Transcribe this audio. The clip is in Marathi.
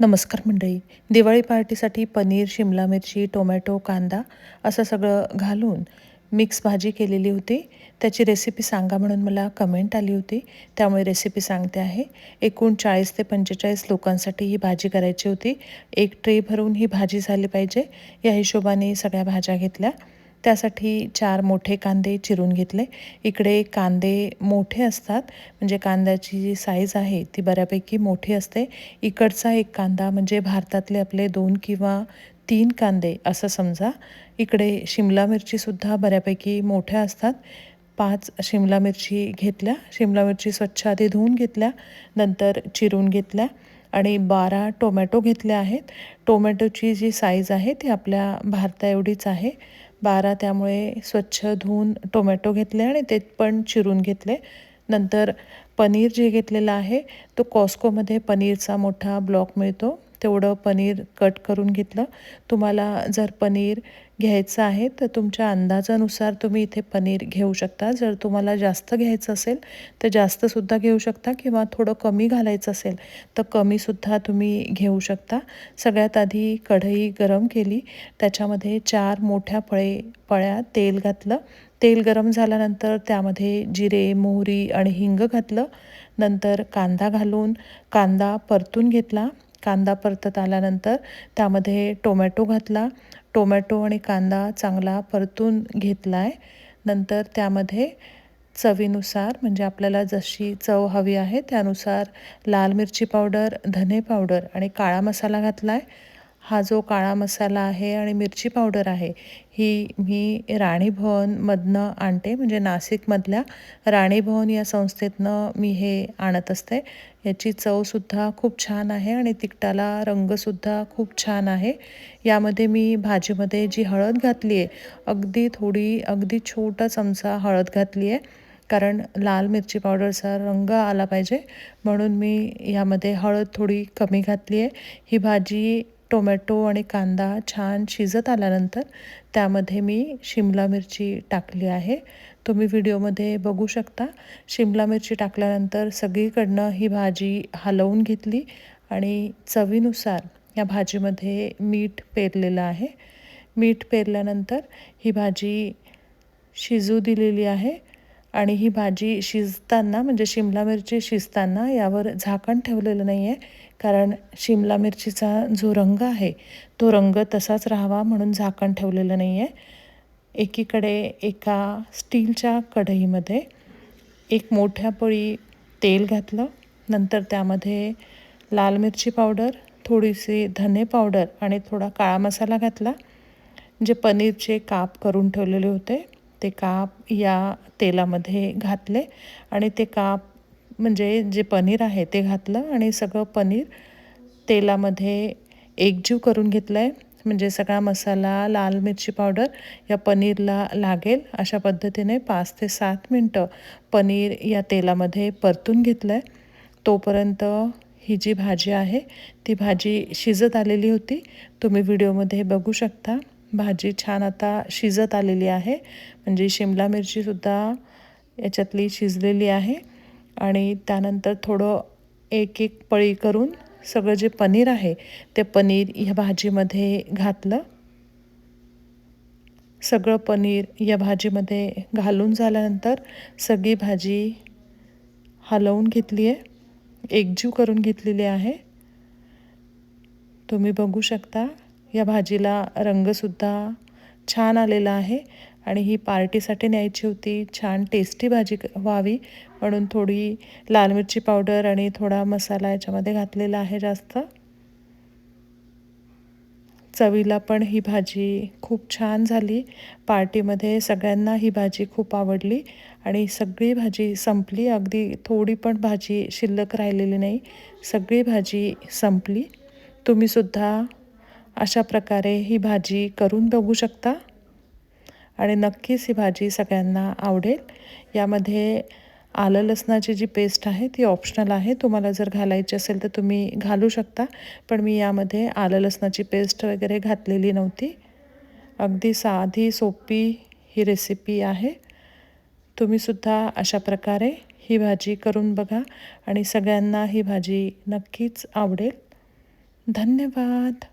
नमस्कार मंडळी. दिवाळी पार्टीसाठी पनीर शिमला मिरची टोमॅटो कांदा असं सगळं घालून मिक्स भाजी केलेली होती. त्याची रेसिपी सांगा म्हणून मला कमेंट आली होती. त्यामुळे रेसिपी सांगते आहे. एकूण चाळीस ते पंचेचाळीस लोकांसाठी ही भाजी करायची होती. एक ट्रे भरून ही भाजी झाली पाहिजे. या हिशोबाने सगळ्या भाज्या घेतल्या. त्यासाठी चार मोठे कांदे चिरून घेतले. इकडे कांदे मोठे असतात म्हणजे कांद्याची जी साईज आहे ती बऱ्यापैकी मोठी असते. इकडचा एक कांदा म्हणजे भारतातले आपले दोन किंवा तीन कांदे असं समजा. इकडे शिमला मिरचीसुद्धा बऱ्यापैकी मोठ्या असतात. पाच शिमला मिरची घेतल्या. शिमला मिरची स्वच्छ आधी धुवून घेतल्या नंतर चिरून घेतल्या आणि बारा टोमॅटो घेतले आहेत. टोमॅटोची जी साईज आहे ती आपल्या भारता एवढीच आहे. बारा त्यामुळे स्वच्छ धुवून टोमॅटो घेतले आणि ते पण चिरून घेतले. नंतर पनीर जे घेतलेलं आहे तो कॉस्कोमध्ये पनीरचा मोठा ब्लॉक मिळतो. तेवढं पनीर कट करून घेतलं. तुम्हाला जर पनीर घ्यायचं आहे तर तुमच्या अंदाजानुसार तुम्ही इथे पनीर घेऊ शकता. जर तुम्हाला जास्त घ्यायचं असेल तर जास्तसुद्धा घेऊ शकता किंवा थोडं कमी घालायचं असेल तर कमीसुद्धा तुम्ही घेऊ शकता. सगळ्यात आधी कढई गरम केली. त्याच्यामध्ये चार मोठ्या पळे पळ्या तेल घातलं. तेल गरम झाल्यानंतर त्यामध्ये जिरे मोहरी आणि हिंग घातलं. नंतर कांदा घालून कांदा परतून घेतला. कांदा परतत आल्यानंतर त्यामध्ये टोमॅटो घातला. टोमॅटो आणि कांदा चांगला परतून घेतला आहे नंतर त्यामध्ये चवीनुसार म्हणजे आपल्याला जशी चव हवी आहे त्यानुसार लाल मिरची पावडर धने पावडर आणि काळा मसाला घातला आहे हा जो काळा मसाला आहे आणि मिरची पावडर आहे ही मी राणीभवनमधनं आणते. म्हणजे नाशिकमधल्या राणीभवन या संस्थेतनं मी हे आणत असते. याची चवसुद्धा खूप छान आहे आणि तिखटाला रंगसुद्धा खूप छान आहे. यामध्ये मी भाजीमध्ये जी हळद घातली आहे अगदी थोडी अगदी छोटा चमचा हळद घातली आहे कारण लाल मिरची पावडरचा रंग आला पाहिजे. म्हणून मी यामध्ये हळद थोडी कमी घातली आहे. ही भाजी टोमॅटो आणि कांदा छान शिजत आल्यानंतर त्यामध्ये मी शिमला मिरची टाकली आहे. तुम्ही व्हिडिओमध्ये बघू शकता. शिमला मिरची टाकल्यानंतर सगळीकडनं ही भाजी हलवून घेतली आणि चवीनुसार या भाजीमध्ये मीठ पेरलेलं आहे. मीठ पेरल्यानंतर ही भाजी शिजू दिलेली आहे. आणि ही भाजी शिजताना म्हणजे शिमला मिरची शिजताना यावर झाकण ठेवलेलं नाही आहे कारण शिमला मिरचीचा जो रंग आहे तो रंग तसाच राहावा म्हणून झाकण ठेवलेलं नाही आहे एकीकडे एका स्टीलच्या कढईमध्ये एक मोठ्या पळी तेल घातलं नंतर त्यामध्ये लाल मिरची पावडर थोडीशी धने पावडर आणि थोडा काळा मसाला घातला जे पनीरचे काप करून ठेवलेले होते. ते काप या तेलामध्ये घातले आणि ते काप म्हणजे जे पनीर आहे ते घातलं आणि सगळं पनीर तेलामध्ये एकजीव करून घेतलं आहे म्हणजे सगळा मसाला लाल मिरची पावडर या पनीरला लागेल अशा पद्धतीने पाच ते सात मिनटं पनीर या तेलामध्ये परतून घेतलं आहे तोपर्यंत ही जी भाजी आहे ती भाजी शिजत आलेली होती. तुम्ही व्हिडिओमध्ये बघू शकता. भाजी छान आता शिजत आलेली आहे. म्हणजे शिमला मिरचीसुद्धा याच्यातली शिजलेली आहे. आणि त्यानंतर थोडं एक एक पळी करून सगळं जे पनीर आहे ते पनीर ह्या भाजीमध्ये घातलं. सगळं पनीर या भाजीमध्ये घालून झाल्यानंतर सगळी भाजी हलवून घेतली आहे. एकजीव करून घेतलेली आहे. तुम्ही बघू शकता. या भाजीला रंगसुद्धा छान आलेला आहे आणि ही पार्टीसाठी न्यायची होती. छान टेस्टी भाजी व्हावी म्हणून थोडी लाल मिरची पावडर आणि थोडा मसाला याच्यामध्ये घातलेला आहे जास्त. चवीला पण ही भाजी खूप छान झाली. पार्टीमध्ये सगळ्यांना ही भाजी खूप आवडली आणि सगळी भाजी संपली. अगदी थोडी पण भाजी शिल्लक राहिलेली नाही. सगळी भाजी संपली. तुम्हीसुद्धा अशा प्रकारे ही भाजी करून बघू शकता. आणि नक्कीच ही भाजी सगळ्यांना आवडेल. यामध्ये आलं लसणाची जी पेस्ट आहे ती ऑप्शनल आहे. तुम्हाला जर घालायची असेल तर तुम्ही घालू शकता. पण मी यामध्ये आलं लसणाची पेस्ट वगैरे घातलेली नव्हती. अगदी साधी सोपी ही रेसिपी आहे. तुम्हीसुद्धा अशा प्रकारे ही भाजी करून बघा आणि सगळ्यांना ही भाजी नक्कीच आवडेल. धन्यवाद!